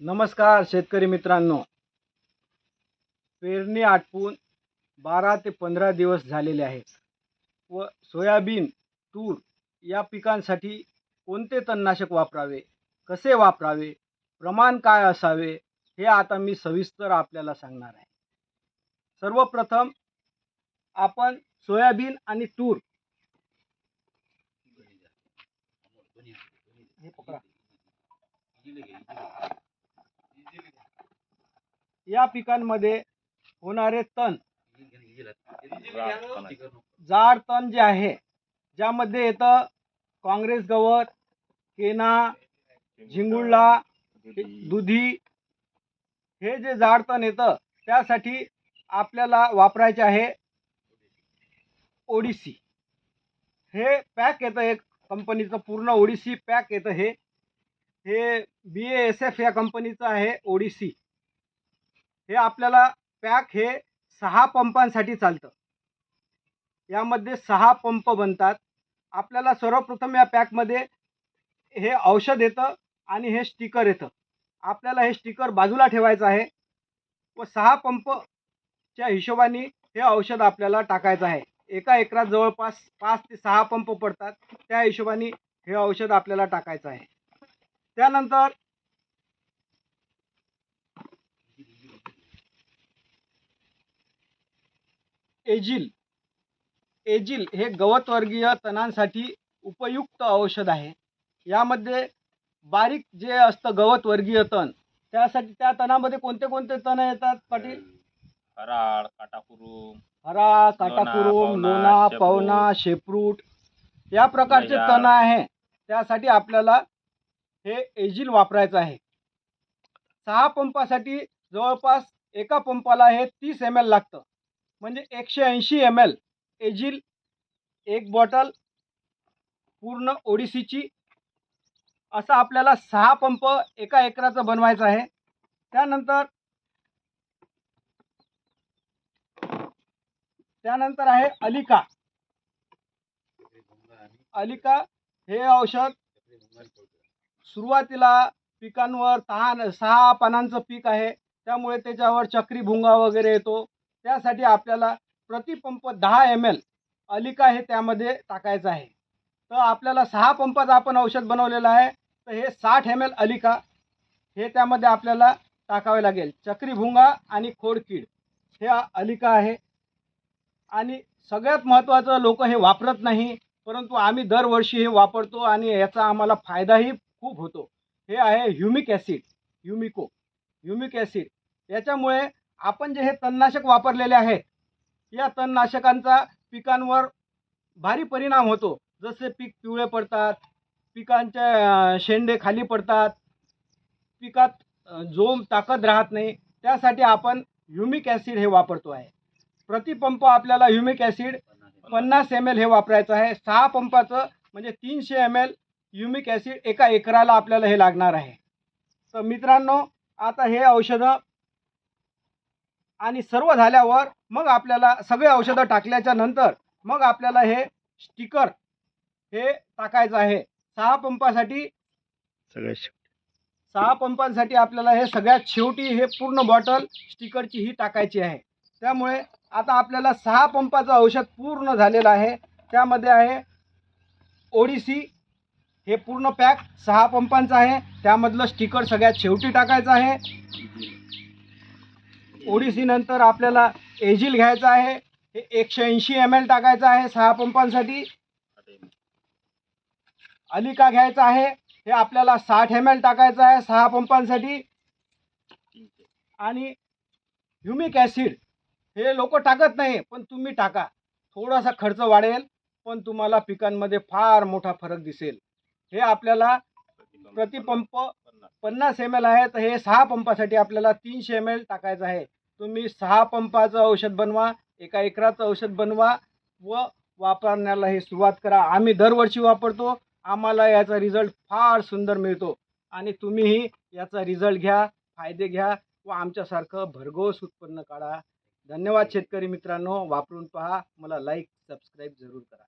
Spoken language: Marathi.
नमस्कार शेतकरी मित्रांनो. पेरणी आटपून बारा ते पंधरा दिवस झालेले आहेत. व सोयाबीन तूर या पिकांसाठी कोणते तणनाशक वापरावे? कसे वापरावे? प्रमाण काय असावे? हे आता मी सविस्तर आपल्याला सांगणार आहे. सर्वप्रथम आपण सोयाबीन आणि तूर हे पकडा. या पिकांमध्ये होणारे तण. जाड तण जे आहे ज्यामध्ये येतं काँग्रेस गवत केना झिंगुळला दुधी हे जे जाड तण येतं त्यासाठी आपल्याला वापरायचे आहे ओडिसी. हे पॅक येतं एक कंपनीचं पूर्ण ओडिसी पॅक येतं हे. हे बी एस एफ या कंपनीचं आहे ओडिसी. हे आपल्याला पॅक हे सहा पंपांसाठी चालतं. यामध्ये सहा पंप बनतात. आपल्याला सर्वप्रथम या पॅकमध्ये हे औषध येतं आणि हे स्टिकर येतं. आपल्याला हे स्टिकर बाजूला ठेवायचं आहे व सहा पंपच्या हिशोबाने हे औषध आपल्याला टाकायचं आहे. एका एकरात जवळपास पाच ते सहा पंप पडतात. त्या हिशोबाने हे औषध आपल्याला टाकायचं आहे. त्यानंतर एजिल. एजिल हे गवतवर्गीय तणांसाठी उपयुक्त औषध आहे. यामध्ये बारीक जे असतं गवतवर्गीय तण त्यासाठी त्या तणामध्ये कोणते कोणते तण येतात पाटील? हराळ काटाकुरुम हरा काटाकुरुम लोणा, पवना शेप्रूट या प्रकारचे. तण आहे. त्यासाठी आपल्याला हे एजिल वापरायचं आहे. सहा पंपासाठी जवळपास एका पंपाला हे तीस एम एल लागतं. म्हणजे एकशे ऐंशी एम एल एजिल एक बॉटल पूर्ण ओडिसीची. असं आपल्याला सहा पंप एका एकराचं बनवायचं आहे. त्यानंतर त्यानंतर आहे अलिका. अलिका हे औषध सुरुवातीला पिकांवर तहान सहा पानांचं पीक आहे. त्यामुळे त्याच्यावर चक्री भुंगा वगैरे येतो. त्यासाठी आपल्याला प्रतिपंप दहा एम एल अलिका हे त्यामध्ये टाकायचं आहे. तर आपल्याला सहा पंपाचं आपण औषध बनवलेलं आहे. तर हे साठ एम एल अलिका हे त्यामध्ये आपल्याला टाकावे लागेल. चक्रीभुंगा आणि खोडकीड हे अलिका आहे. आणि सगळ्यात महत्त्वाचं लोक हे वापरत नाही परंतु आम्ही दरवर्षी हे वापरतो आणि याचा आम्हाला फायदाही खूप होतो. हे आहे ह्युमिक ॲसिड ह्युमिको ह्युमिक ॲसिड. याच्यामुळे आपण जे हे तणनाशक वापरलेले आहेत या तणनाशकांचा पिकांवर भारी परिणाम होतो. जसे पीक पिवळे पडतात पिकांचे शेंडे खाली पडतात पिकात जोम ताकद राहत नाही. त्यासाठी आपण ह्युमिक ॲसिड हे वापरतो आहे. प्रतिपंप आपल्याला ह्युमिक ॲसिड पन्नास एम एल हे वापरायचं आहे. सहा पंपाचं म्हणजे तीनशे एम एल ह्युमिक ॲसिड एका एकराला आपल्याला हे लागणार आहे. तर मित्रांनो आता हे औषधं आणि सर्व झाल्यावर मग आपल्याला सगळे औषधं टाकल्याच्या नंतर मग आपल्याला हे स्टिकर हे टाकायचं आहे. सहा पंपासाठी सगळे सहा पंपांसाठी आपल्याला हे सगळ्यात शेवटी हे पूर्ण बॉटल स्टिकरची ही टाकायची आहे. त्यामुळे आता आपल्याला सहा पंपाचं औषध पूर्ण झालेलं आहे. त्यामध्ये आहे ओडिसी हे पूर्ण पॅक सहा पंपांचं आहे. त्यामधलं स्टिकर सगळ्यात शेवटी टाकायचं आहे. ओडीसीनंतर आपल्याला एजिल घ्यायचं आहे. हे एकशे ऐंशी एम एल टाकायचं आहे सहा पंपांसाठी. अलिका घ्यायचा आहे. हे आपल्याला साठ एम एल टाकायचं आहे सहा पंपांसाठी. आणि ह्युमिक ॲसिड हे लोक टाकत नाही पण तुम्ही टाका. थोडासा खर्च वाढेल पण तुम्हाला पिकांमध्ये फार मोठा फरक दिसेल. हे आपल्याला प्रतिपंप पन्नास एम एल आहे तर हे सहा पंपासाठी आपल्याला तीनशे एम एल टाकायचं आहे. तुम्ही सहा पंपाचं औषध बनवा एका एकराचं औषध बनवा व वापरण्याला हे सुरुवात करा. आम्ही दरवर्षी वापरतो. आम्हाला याचा रिझल्ट फार सुंदर मिळतो. आणि तुम्हीही याचा रिझल्ट घ्या फायदे घ्या व आमच्यासारखं भरघोस उत्पन्न काढा. धन्यवाद शेतकरी मित्रांनो. वापरून पहा. मला लाईक सबस्क्राईब जरूर करा.